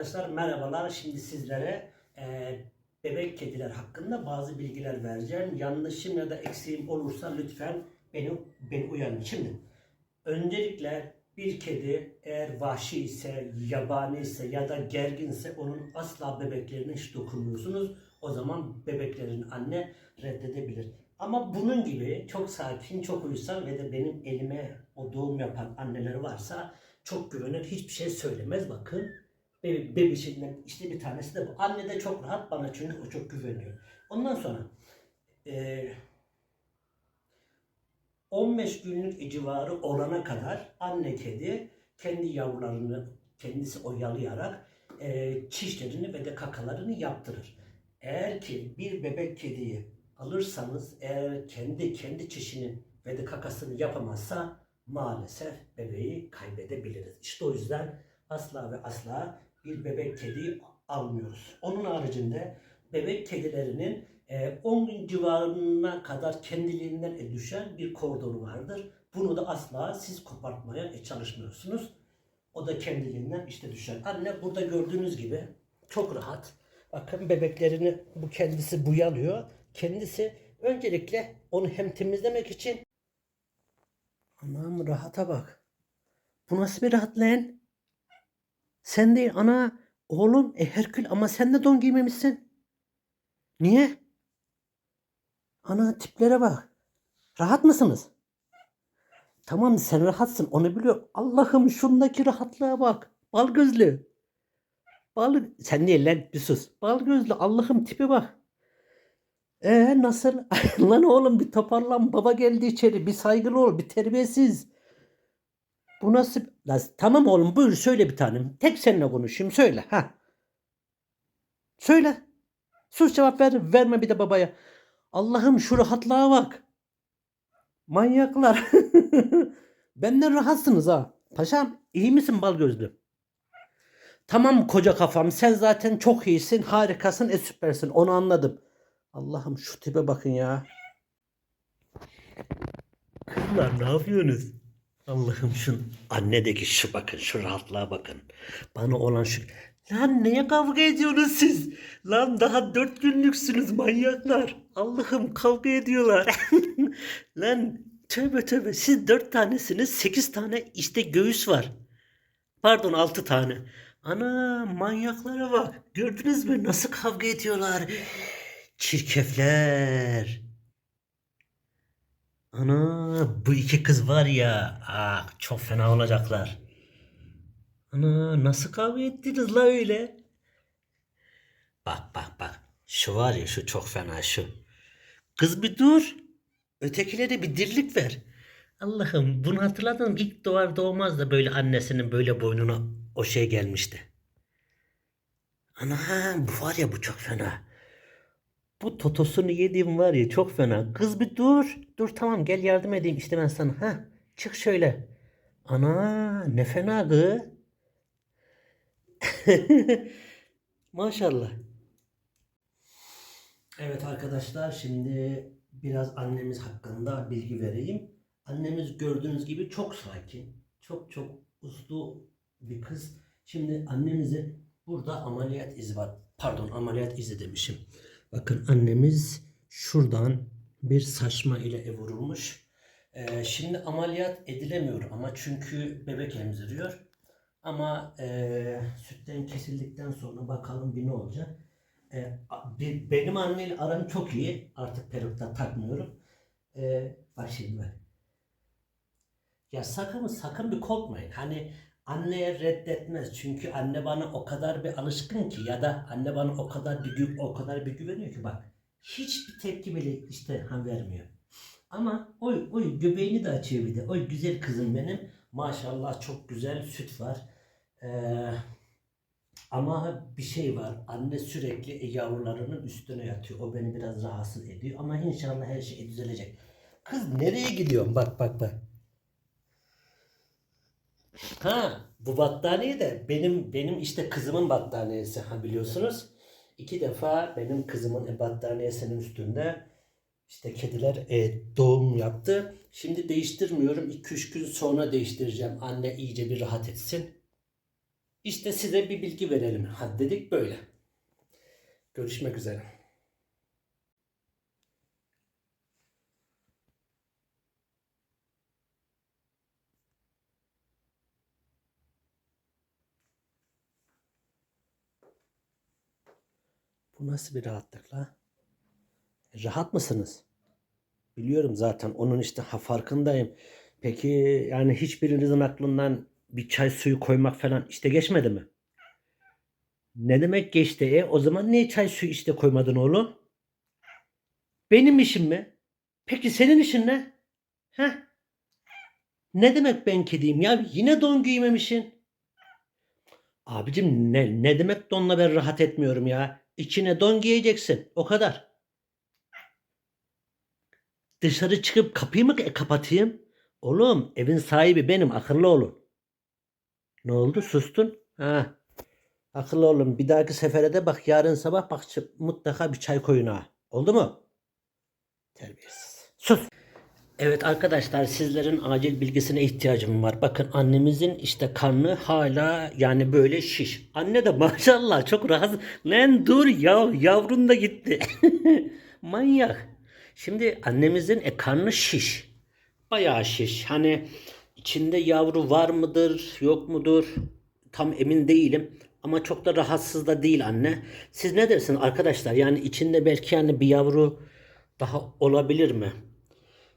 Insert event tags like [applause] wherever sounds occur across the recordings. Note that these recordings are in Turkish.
Arkadaşlar merhabalar. Şimdi sizlere e, bebek kediler hakkında bazı bilgiler vereceğim. Yanlışım ya da eksiğim olursa lütfen beni beni uyarın. Şimdi öncelikle bir kedi eğer vahşi ise, yabani ise ya da gerginse onun asla bebeklerine hiç dokunmuyorsunuz. O zaman bebeklerin anne reddedebilir. Ama bunun gibi çok sakin, çok uysal ve de benim elime o doğum yapan anneleri varsa çok güvenir, hiçbir şey söylemez. Bakın Be- bebişinden işte bir tanesi de bu. Anne de çok rahat bana çünkü o çok güveniyor. Ondan sonra eee 15 günlük civarı olana kadar anne kedi kendi yavrularını kendisi oyalayarak eee çişlerini ve de kakalarını yaptırır. Eğer ki bir bebek kediyi alırsanız eğer kendi kendi çişini ve de kakasını yapamazsa maalesef bebeği kaybedebiliriz. İşte o yüzden asla ve asla bir bebek kediyi almıyoruz. Onun haricinde bebek kedilerinin e, 10 gün civarına kadar kendiliğinden e, düşen bir kordonu vardır. Bunu da asla siz kopartmaya e, çalışmıyorsunuz. O da kendiliğinden işte düşer. Anne burada gördüğünüz gibi çok rahat. Bakın bebeklerini bu kendisi buyalıyor. Kendisi öncelikle onu hem temizlemek için Anam rahata bak. Bu nasıl bir rahat lan? Sen değil ana. Oğlum e Herkül ama sen de don giymemişsin. Niye? Ana tiplere bak. Rahat mısınız? Tamam sen rahatsın onu biliyor. Allah'ım şundaki rahatlığa bak. Bal gözlü. Bal sen değil lan bir sus. Bal gözlü Allah'ım tipe bak. Ee nasıl? [laughs] lan oğlum bir toparlan baba geldi içeri bir saygılı ol bir terbiyesiz. Bu nasıl? Tamam oğlum buyur söyle bir tanem. Tek seninle konuşayım söyle ha. Söyle. Sus cevap ver. Verme bir de babaya. Allah'ım şu rahatlığa bak. Manyaklar. [laughs] Benden rahatsınız ha. Paşam iyi misin bal gözlü? Tamam koca kafam sen zaten çok iyisin harikasın e süpersin onu anladım. Allah'ım şu tipe bakın ya. Kızlar ne yapıyorsunuz? Allah'ım şu annedeki şu bakın şu rahatlığa bakın. Bana olan şu. Lan neye kavga ediyorsunuz siz? Lan daha dört günlüksünüz manyaklar. Allah'ım kavga ediyorlar. [laughs] Lan tövbe tövbe siz dört tanesiniz sekiz tane işte göğüs var. Pardon altı tane. Ana manyaklara bak. Gördünüz mü nasıl kavga ediyorlar? Çirkefler. Ana bu iki kız var ya. Ah çok fena olacaklar. Ana nasıl kavga ettiniz la öyle? Bak bak bak. Şu var ya şu çok fena şu. Kız bir dur. Ötekilere bir dirlik ver. Allah'ım bunu hatırladın mı? İlk doğar doğmaz da böyle annesinin böyle boynuna o şey gelmişti. Ana bu var ya bu çok fena. Bu totosunu yediğim var ya çok fena. Kız bir dur. Dur tamam gel yardım edeyim işte ben sana. Ha çık şöyle. Ana ne fena kız. [laughs] Maşallah. Evet arkadaşlar şimdi biraz annemiz hakkında bilgi vereyim. Annemiz gördüğünüz gibi çok sakin. Çok çok uslu bir kız. Şimdi annemizi burada ameliyat izi var. Pardon ameliyat izi demişim. Bakın annemiz şuradan bir saçma ile vurulmuş. Ee, şimdi ameliyat edilemiyor ama çünkü bebek emziriyor. Ama e, sütten kesildikten sonra bakalım bir ne olacak. E, bir- benim anneyle aram çok iyi. Artık perukta takmıyorum. E, bak şimdi bak. Ya sakın sakın bir korkmayın. Hani anneye reddetmez. Çünkü anne bana o kadar bir alışkın ki ya da anne bana o kadar bir o kadar bir güveniyor ki bak. Hiçbir tepki bile işte ha vermiyor. Ama oy oy göbeğini de açıyor bir de. Oy güzel kızım benim. Maşallah çok güzel süt var. Ee, ama bir şey var. Anne sürekli yavrularının üstüne yatıyor. O beni biraz rahatsız ediyor. Ama inşallah her şey düzelecek. Kız nereye gidiyorsun? Bak bak bak. Ha, bu battaniye de benim benim işte kızımın battaniyesi ha biliyorsunuz. İki defa benim kızımın e, battaniyesinin üstünde işte kediler e, doğum yaptı. Şimdi değiştirmiyorum. 2-3 gün sonra değiştireceğim. Anne iyice bir rahat etsin. İşte size bir bilgi verelim. Hadi dedik böyle. Görüşmek üzere. Bu nasıl bir rahatlık la? E, Rahat mısınız? Biliyorum zaten onun işte ha farkındayım. Peki yani hiçbirinizin aklından bir çay suyu koymak falan işte geçmedi mi? Ne demek geçti e? O zaman niye çay suyu işte koymadın oğlum? Benim işim mi? Peki senin işin ne? Heh? Ne demek ben kediyim ya? Yine don giymemişsin. Abicim ne, ne demek donla ben rahat etmiyorum ya? İçine don giyeceksin. O kadar. Dışarı çıkıp kapıyı mı kapatayım? Oğlum evin sahibi benim akıllı olun. Ne oldu sustun? Ha. Akıllı olun bir dahaki sefere de bak yarın sabah bak mutlaka bir çay koyun ha. Oldu mu? Terbiyesiz. Sus. Evet arkadaşlar sizlerin acil bilgisine ihtiyacım var. Bakın annemizin işte karnı hala yani böyle şiş. Anne de maşallah çok rahat. Lan dur ya yavrun da gitti. [laughs] Manyak. Şimdi annemizin e, karnı şiş. Bayağı şiş. Hani içinde yavru var mıdır yok mudur tam emin değilim. Ama çok da rahatsız da değil anne. Siz ne dersiniz arkadaşlar? Yani içinde belki yani bir yavru daha olabilir mi?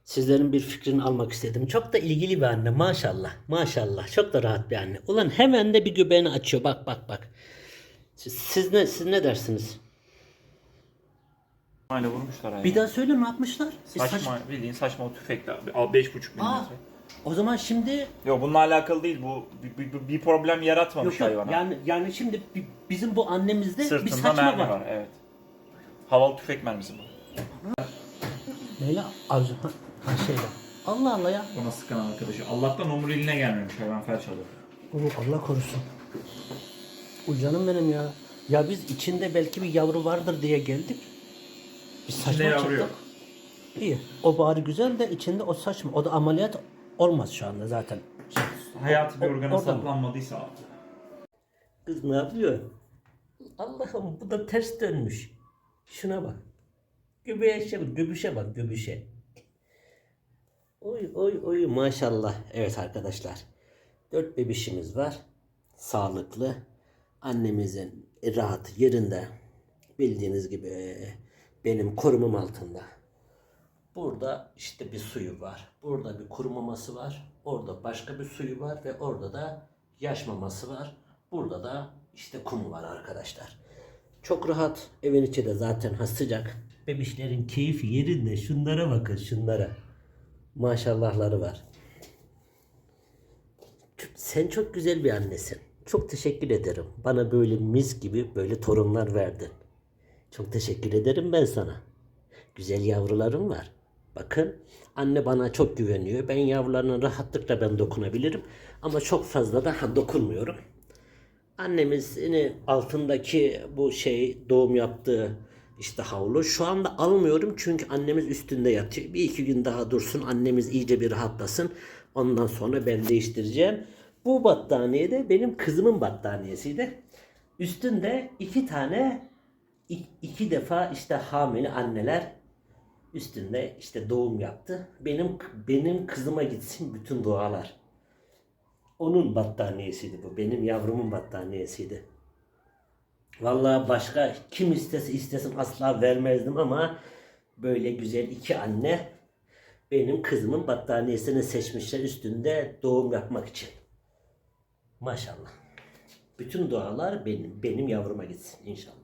Sizlerin bir fikrini almak istedim. Çok da ilgili bir anne maşallah. Maşallah. Çok da rahat bir anne. Ulan hemen de bir göbeğini açıyor. Bak bak bak. Siz, siz ne siz ne dersiniz? Mayla vurmuşlar hayvanı. Bir daha söyle ne yapmışlar? Bir saç- Saçma, bildiğin saçma o tüfekle. abi. Al 5,5 Aa, milimetre. o zaman şimdi Yok bununla alakalı değil. Bu bir, bir- bir problem yaratmamış yok, yok, hayvana. yani yani şimdi bi- bizim bu annemizde bir Sırtında saçma mermi var. var. Evet. Havalı tüfek mermisi bu. Neyle? Arzu ha, şeyle. Allah Allah ya. Buna sıkan arkadaşı. Allah'tan omuriliğine gelmemiş hayvan felç alır. Oo, Allah korusun. O canım benim ya. Ya biz içinde belki bir yavru vardır diye geldik. Bir saçma İçinde yavru yok. İyi. O bari güzel de içinde o saçma. O da ameliyat olmaz şu anda zaten. Şey, Hayati bir organa oradan. saplanmadıysa abi. Kız ne yapıyor? Allah'ım bu da ters dönmüş. Şuna bak. Göbeğe şey bak, göbüşe bak, göbüşe. Oy oy oy maşallah. Evet arkadaşlar. Dört bebişimiz var. Sağlıklı. Annemizin rahat yerinde. Bildiğiniz gibi benim korumam altında. Burada işte bir suyu var. Burada bir kuru maması var. Orada başka bir suyu var ve orada da yaş maması var. Burada da işte kum var arkadaşlar. Çok rahat. Evin içi de zaten ha sıcak. Bebişlerin keyfi yerinde. Şunlara bakın şunlara. Maşallahları var. Sen çok güzel bir annesin. Çok teşekkür ederim. Bana böyle mis gibi böyle torunlar verdin. Çok teşekkür ederim ben sana. Güzel yavrularım var. Bakın anne bana çok güveniyor. Ben yavrularına rahatlıkla ben dokunabilirim. Ama çok fazla da ha, dokunmuyorum. Annemizin altındaki bu şey doğum yaptığı işte havlu şu anda almıyorum çünkü annemiz üstünde yatıyor. Bir iki gün daha dursun annemiz iyice bir rahatlasın. Ondan sonra ben değiştireceğim. Bu battaniye de benim kızımın battaniyesiydi. Üstünde iki tane ik- iki defa işte hamile anneler üstünde işte doğum yaptı. Benim benim kızıma gitsin bütün dualar. Onun battaniyesiydi bu. Benim yavrumun battaniyesiydi. Vallahi başka kim istese istesin asla vermezdim ama böyle güzel iki anne benim kızımın battaniyesini seçmişler üstünde doğum yapmak için. Maşallah. Bütün dualar benim benim yavruma gitsin inşallah.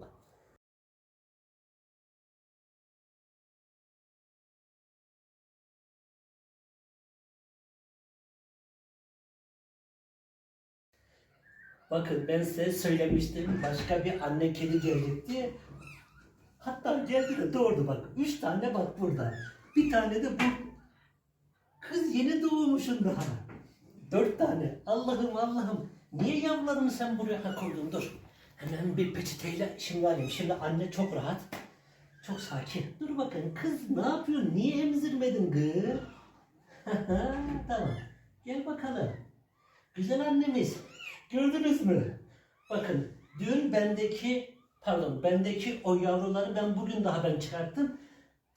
Bakın ben size söylemiştim başka bir anne kedi gelecek diye. Hatta geldi de doğurdu bak. Üç tane bak burada. Bir tane de bu. Kız yeni doğmuşsun daha. Dört tane. Allah'ım Allah'ım. Niye yavrularını sen buraya koydun? Dur. Hemen bir peçeteyle şimdi alayım. Şimdi anne çok rahat. Çok sakin. Dur bakın kız ne yapıyorsun? Niye emzirmedin kız? [laughs] tamam. Gel bakalım. Güzel annemiz. Gördünüz mü? Bakın dün bendeki pardon bendeki o yavruları ben bugün daha ben çıkarttım.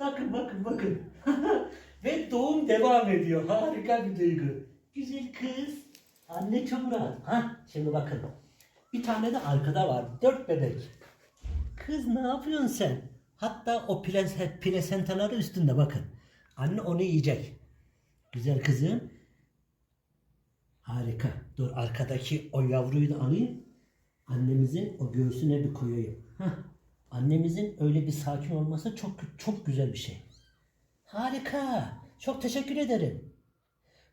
Bakın bakın bakın. [laughs] Ve doğum devam ediyor. Harika bir duygu. Güzel kız. Anne çok rahat. Ha, şimdi bakın. Bir tane de arkada var. Dört bebek. Kız ne yapıyorsun sen? Hatta o plasentaları üstünde bakın. Anne onu yiyecek. Güzel kızım. Harika. Dur arkadaki o yavruyu da alayım. Annemizin o göğsüne bir koyayım. Hah. Annemizin öyle bir sakin olması çok çok güzel bir şey. Harika. Çok teşekkür ederim.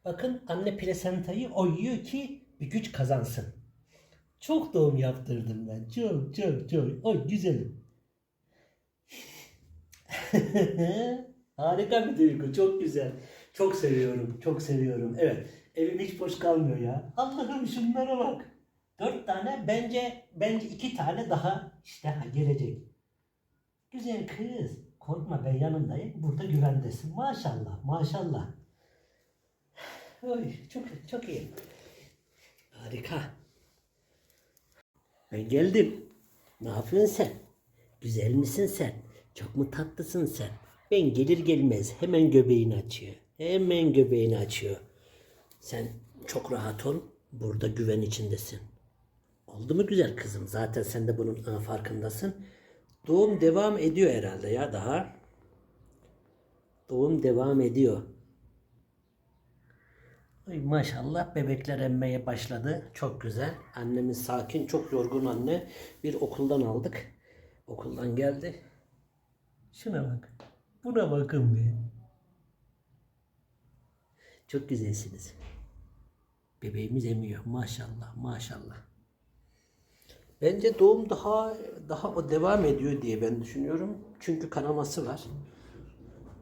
Bakın anne plasentayı o yiyor ki bir güç kazansın. Çok doğum yaptırdım ben. Çok çok çok. Oy güzelim. [laughs] Harika bir duygu. Çok güzel. Çok seviyorum. Çok seviyorum. Evet. Evim hiç boş kalmıyor ya. Allah'ım şunlara bak. Dört tane bence bence iki tane daha işte ha, gelecek. Güzel kız. Korkma ben yanındayım. Burada güvendesin. Maşallah. Maşallah. Oy, çok çok iyi. Harika. Ben geldim. Ne yapıyorsun sen? Güzel misin sen? Çok mu tatlısın sen? Ben gelir gelmez hemen göbeğini açıyor. Hemen göbeğini açıyor. Sen çok rahat ol. Burada güven içindesin. Oldu mu güzel kızım? Zaten sen de bunun farkındasın. Doğum devam ediyor herhalde ya daha. Doğum devam ediyor. Ay maşallah bebekler emmeye başladı. Çok güzel. Annemiz sakin, çok yorgun anne. Bir okuldan aldık. Okuldan geldi. Şuna bak. Buna bakın bir. Çok güzelsiniz. Bebeğimiz emiyor. Maşallah, maşallah. Bence doğum daha daha o devam ediyor diye ben düşünüyorum. Çünkü kanaması var.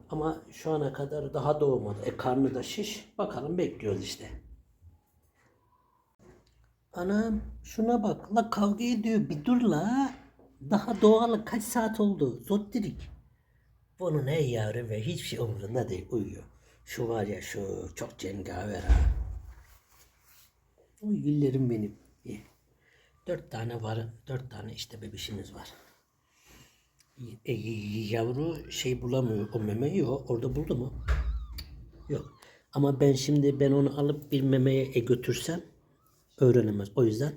Ama şu ana kadar daha doğmadı. E karnı da şiş. Bakalım bekliyoruz işte. Anam şuna bak. La kavga ediyor. Bir dur la. Daha doğalı kaç saat oldu? Zottirik. Bunun ey yavrum ve hiçbir şey umurunda değil. Uyuyor. Şu var ya şu çok cengaver ha. Uy güllerim benim. Dört tane var. Dört tane işte bebişimiz var. E, yavru şey bulamıyor. O memeyi yok. Orada buldu mu? Yok. Ama ben şimdi ben onu alıp bir memeye e götürsem öğrenemez. O yüzden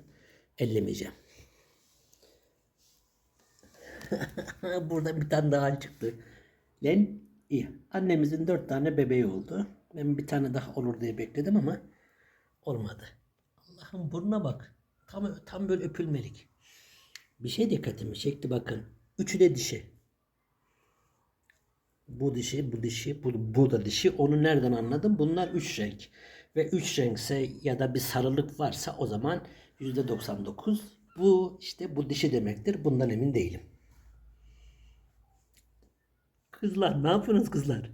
ellemeyeceğim. [laughs] Burada bir tane daha çıktı. Lan iyi. Annemizin dört tane bebeği oldu. Ben bir tane daha olur diye bekledim ama olmadı. Allah'ım burnuna bak. Tam, tam böyle öpülmelik. Bir şey dikkatimi çekti bakın. Üçü de dişi. Bu dişi, bu dişi, bu, bu da dişi. Onu nereden anladım? Bunlar üç renk. Ve üç renkse ya da bir sarılık varsa o zaman yüzde 99. Bu işte bu dişi demektir. Bundan emin değilim. Kızlar ne yapıyorsunuz kızlar?